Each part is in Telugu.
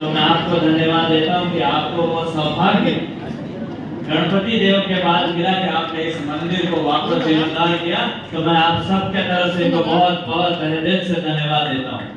तो मैं आपको धन्यवाद देता हूँ कि आपको वो सौभाग्य गणपति देव के बाद मिला कि आपने इस मंदिर को वापस जीर्णोद्धार किया तो मैं आप सबके तरफ से इनको बहुत बहुत तहे दिल से धन्यवाद देता हूँ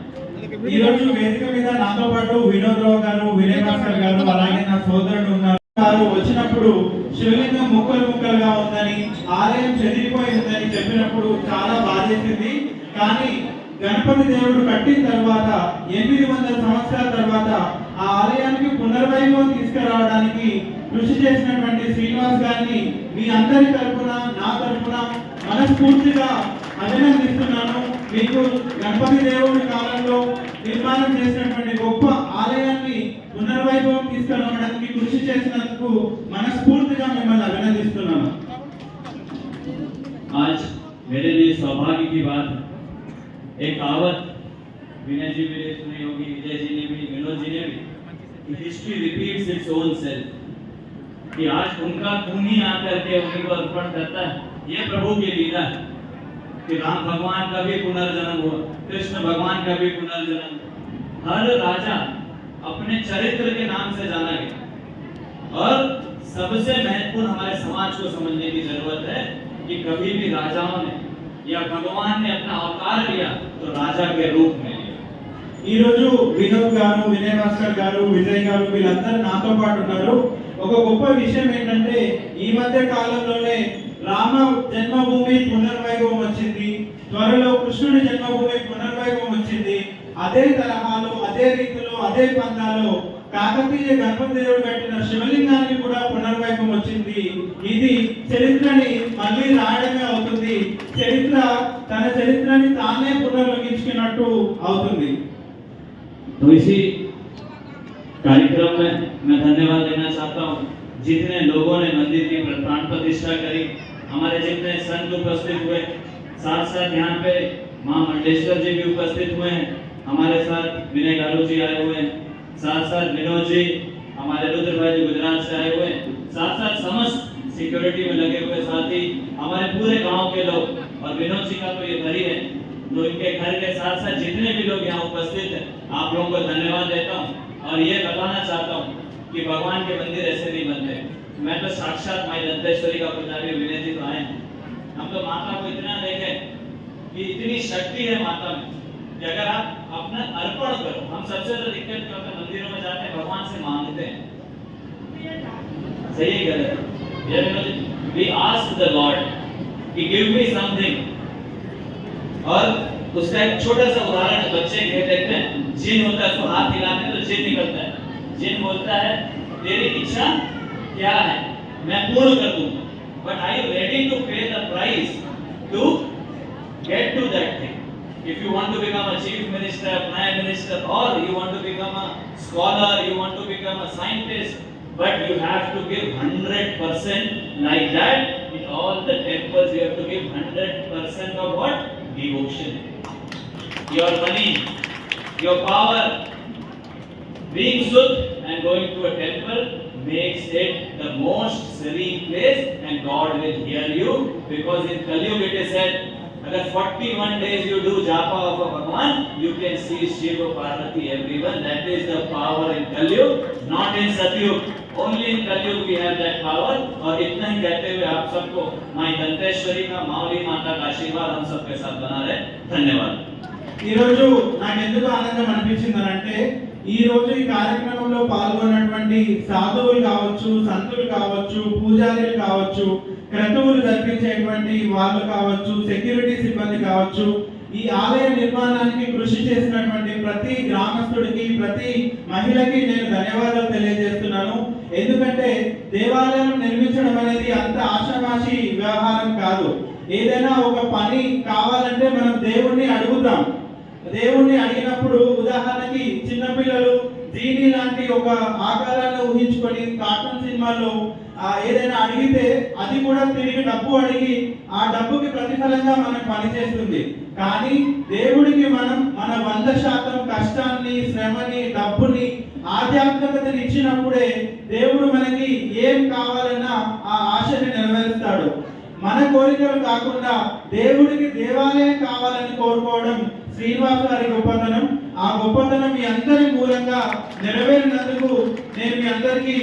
ఈ రోజు వేదిక మీద నాతో పాటు వినోద్ రావు గారు వినయ్ భాస్కర్ గారు అలాగే నా సోదరుడు ఉన్నారు వారు వచ్చినప్పుడు శివలింగం ముక్కలు ముక్కలుగా ఉందని ఆలయం చెదిరిపోయి ఉందని చెప్పినప్పుడు చాలా బాధేసింది కానీ గణపతి దేవుడు కట్టిన తర్వాత ఎనిమిది వందల సంవత్సరాల తర్వాత ఆ ఆలయానికి పునర్వైభవం తీసుకురావడానికి కృషి చేసినటువంటి శ్రీనివాస్ గారిని మీ అందరి తరపున నా తరపున మనస్ఫూర్తిగా అభినందిస్తున్నాను మీకు గణపతి దేవుడి కాలంలో నిర్మాణం చేసినటువంటి గొప్ప ఆలయాన్ని పునర్వైభవం తీసుకురావడానికి కృషి చేసినందుకు మనస్ఫూర్తిగా మిమ్మల్ని అభినందిస్తున్నాను आज मेरे लिए सौभाग्य की बात है एक कहावत, विनय जी भी ने सुनी होगी, विजय जी ने भी, विनोद जी ने भी। History repeats its own self कि आज उनका खून ही आकर के उन्हीं को अर्पण करता है। ये प्रभु की लीला है कि राम भगवान का भी पुनर्जन्म हुआ, कृष्ण भगवान का भी पुनर्जन्म हर राजा अपने चरित्र के नाम से जाना गया। और सबसे महत्वपूर्ण हमारे समाज को समझने की ज़रूरत है कि कभी भी राजाओं ने या भगवान ने अपना अवतार लिया तो राजा के रूप में लिया ఈ రోజు వినోద్ గారు వినయ్ భాస్కర్ గారు విజయ్ గారు వీళ్ళందరూ నాతో పాటు ఉన్నారు ఒక గొప్ప విషయం ఏంటంటే ఈ మధ్య కాలంలోనే రామ జన్మభూమి పునర్వైభవం వచ్చింది త్వరలో కృష్ణుడి జన్మభూమి పునర్వైభవం వచ్చింది అదే తరహాలో అదే రీతిలో అదే పందాలో కాకతీయ గణపతి దేవుడు కట్టిన శివలింగానికి కూడా పునర్వైభవం వచ్చింది ఇది చరిత్రని మళ్ళీ రాయడమే అవుతుంది చరిత్ర తన చరిత్రని తానే పునర్లిఖించుకున్నట్టు అవుతుంది तो इसी कार्यक्रम में मैं धन्यवाद देना चाहता हूँ जितने लोगों ने मंदिर की प्राण प्रतिष्ठा करी हमारे जितने संत उपस्थित हुए साथ साथ यहाँ पे माँ मंडेश्वर जी भी उपस्थित हुए हैं हमारे साथ विनय गारू जी आए हुए हैं साथ साथ विनोद जी हमारे रुद्र भाई जी गुजरात से आए हुए हैं साथ साथ समस्त सिक्योरिटी में लगे हुए साथी हमारे पूरे गांव के लोग और विनोद जी का तो ये घर ही है तो इनके घर के साथ साथ जितने भी लोग यहाँ उपस्थित हैं, आप लोगों को धन्यवाद देता हूँ। और ये बताना चाहता हूँ कि भगवान के मंदिर ऐसे नहीं बनते। मैं तो साक्षात माई दंतेश्वरी का पुजारी विनय जी तो आए हैं। हम तो माता को इतना देखे कि इतनी शक्ति है माता में कि अगर आप अपना अर्पण करो, हम सबसे ज़्यादा दिक्कत क्या होता मंदिरों में जाते हैं, भगवान से मांगते हैं। सही गलत वी आस्क द लॉर्ड कि गिव मी समथिंग और उसका एक छोटा सा उदाहरण बच्चे घर देखते हैं जिन होता है हाथ हिलाते हैं तो जिन निकलता है। जिन बोलता है, तेरी इच्छा क्या है? मैं पूर्ण कर दूँगा। But I ready to pay the price to get to that thing if you want to become a chief minister prime minister और you want to become a scholar you want to become a scientist but you have to give 100% like that in all the temples you have to give 100% of what Devotion. Your money, your power, being Sud and going to a temple makes it the most serene place and God will hear you because in Kali Yuga it is said अगर 41 days you do japa of a Bhagwan, you can see Shiva, Parvati, everyone. That is the power in Kalyug, not in Satyug. Only in Kalyug we have that power. और इतना ही कहते हुए आप सबको माई వెంకటేశ్వరి నా మావలి మాత ఆశీర్వాద్ హమ్ సబ్కే సాత్ బనారే ఈ ఈరోజు నాకు ఎందుకు ఆనందం అనిపించిందని అంటే ఈ రోజు ఈ కార్యక్రమంలో పాల్గొన్నటువంటి సాధువులు కావచ్చు సంతులు కావచ్చు పూజారులు కావచ్చు క్రతువులు జరిపించేటువంటి వాళ్ళు కావచ్చు సెక్యూరిటీ సిబ్బంది కావచ్చు ఈ ఆలయ నిర్మాణానికి కృషి చేసినటువంటి ప్రతి గ్రామస్తుడికి ప్రతి మహిళకి నేను ధన్యవాదాలు తెలియజేస్తున్నాను. ఎందుకంటే దేవాలయం నిర్మించడం అనేది అంత ఆషామాషి వ్యవహారం కాదు. ఏదైనా ఒక పని కావాలంటే మనం దేవుణ్ణి అడుగుతాం. దేవుణ్ణి అడిగినప్పుడు ఉదాహరణకి చిన్నపిల్లలు దీని లాంటి ఒక ఆకారాన్ని ఊహించుకొని కార్టూన్ సినిమాల్లో ఏదైనా అడిగితే అది కూడా తిరిగి డబ్బు అడిగి ఆ డబ్బుకి ప్రతిఫలంగా మనం పనిచేస్తుంది. కానీ దేవుడికి మనం మన వంద శాతం కష్టాన్ని శ్రమని డబ్బుని ఆధ్యాత్మికతని ఇచ్చినప్పుడే దేవుడు మనకి ఏం కావాలన్నా ఆ ఆశని నెరవేరుస్తాడు. మన కోరికలు కాకుండా దేవుడికి దేవాలయం కావాలని కోరుకోవడం శ్రీనివాస్ గారి గొప్పతనం. ఆ గొప్పతనం మీ అందరి మూలంగా నెరవేరినందుకు నేను మీ అందరికీ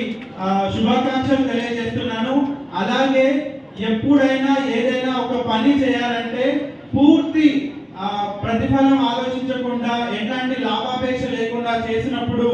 శుభాకాంక్షలు తెలియజేస్తున్నాను. అలాగే ఎప్పుడైనా ఏదైనా ఒక పని చేయాలంటే పూర్తి ఆ, ప్రతిఫలం ఆలోచించకుండా ఎలాంటి లాభాపేక్ష లేకుండా చేసినప్పుడు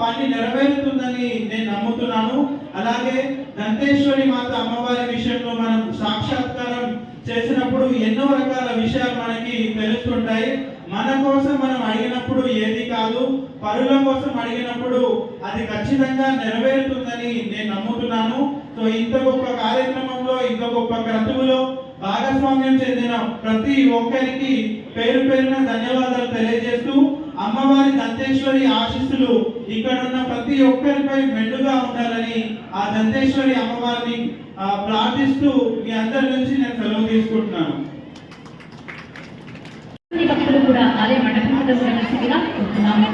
పని నెరవేరుతుందని నేను నమ్ముతున్నాను. అలాగే దంతేశ్వరి మాత అమ్మవారి విషయంలో మనం సాక్షాత్కారం చేసినప్పుడు ఎన్నో రకాల విషయాలు మనకి తెలుస్తుంటాయి. మన కోసం మనం అడిగినప్పుడు ఏది కాదు పరుల కోసం అడిగినప్పుడు అది ఖచ్చితంగా నెరవేరుతుందని నేను నమ్ముతున్నాను. సో ఇంత గొప్ప కార్యక్రమంలో ఇంత గొప్ప క్రతువులో భాగస్వామ్యం చెందిన ప్రతి ఒక్కరికి పేరు పేరున ధన్యవాదాలు తెలియజేస్తూ అమ్మవారి దంతేశ్వరి ఆశీస్సులు ఇక్కడ ఉన్న ప్రతి ఒక్కరిపై మెండుగా ఉండాలని ఆ దంతేశ్వరి అమ్మవారిని ప్రార్థిస్తూ మీ అందరి నుంచి నేను సెలవు తీసుకుంటున్నాను. భక్తులు కూడా ఆలయ మండపం కోరుతున్నాము.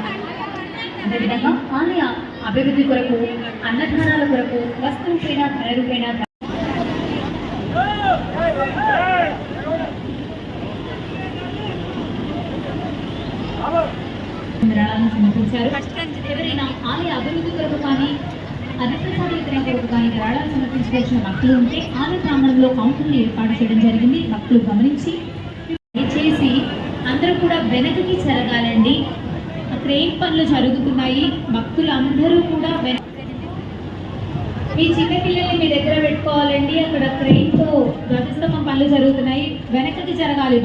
అదేవిధంగా ఆలయ అభివృద్ధి కొరకు అన్నదానాల కొరకు వస్తువు పైన ధర రూపేణ విరాళాలను సమర్పించారు ఎవరైనా ఆలయ అభివృద్ధి కొరకు కానీ అధికారుల వితరణ కొరకు కానీ భక్తులు ఉంటే ఆలయ ప్రాంగణంలో కౌంటర్లు ఏర్పాటు చేయడం జరిగింది. భక్తులు గమనించి దయచేసి అందరూ కూడా వెనకకి జరగాలండి. అక్కడ ఏం పనులు జరుగుతున్నాయి? భక్తులు అందరూ కూడా వెనక మీ చిన్న పిల్లల్ని మీ దగ్గర పెట్టుకోవాలండి. అక్కడ క్రెయిన్తో ధ్వజస్తంభం పనులు జరుగుతున్నాయి. వెనకకి జరగాలి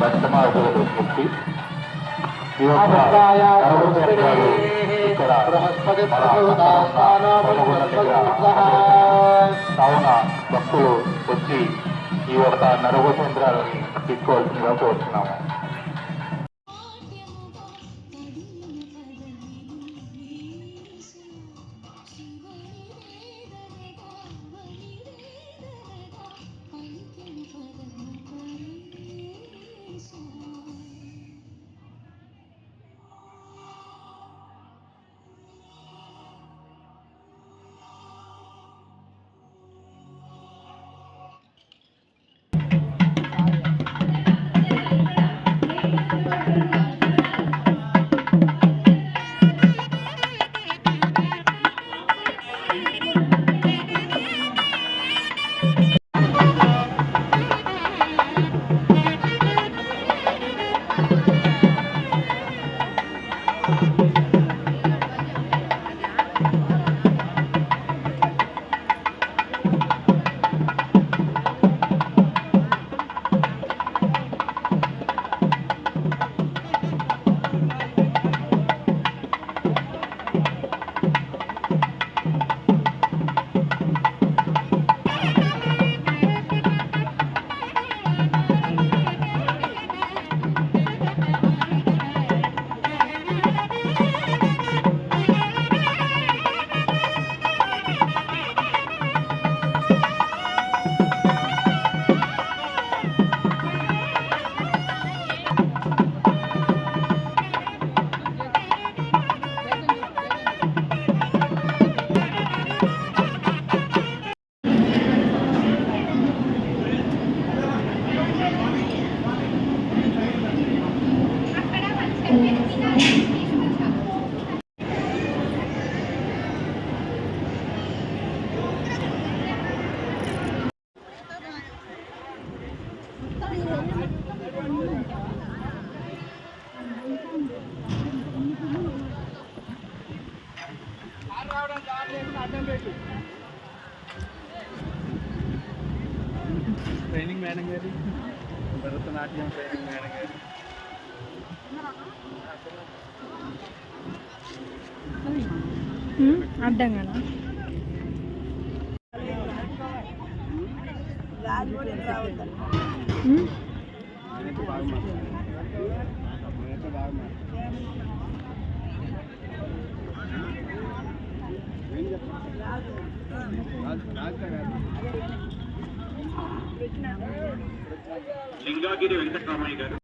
బతుకమాకులకు ముక్తి ఈ యొక్క అభిప్రాయ సర్వోపచారాలు ఇక్కడ బృహస్పతి మన హనుమకొండ దగ్గర కావున భక్తులు వచ్చి ఈ యొక్క నరగోచంద్రాలని తీసుకోవాల్సిందిగా కోరుతున్నాము ట్రైనింగ్ మేడం గారు భరతనాట్యం ట్రైనింగ్ మేడం గారు అడ్డంగానా లింగాగిరి వెంకటరామయ్య గారు.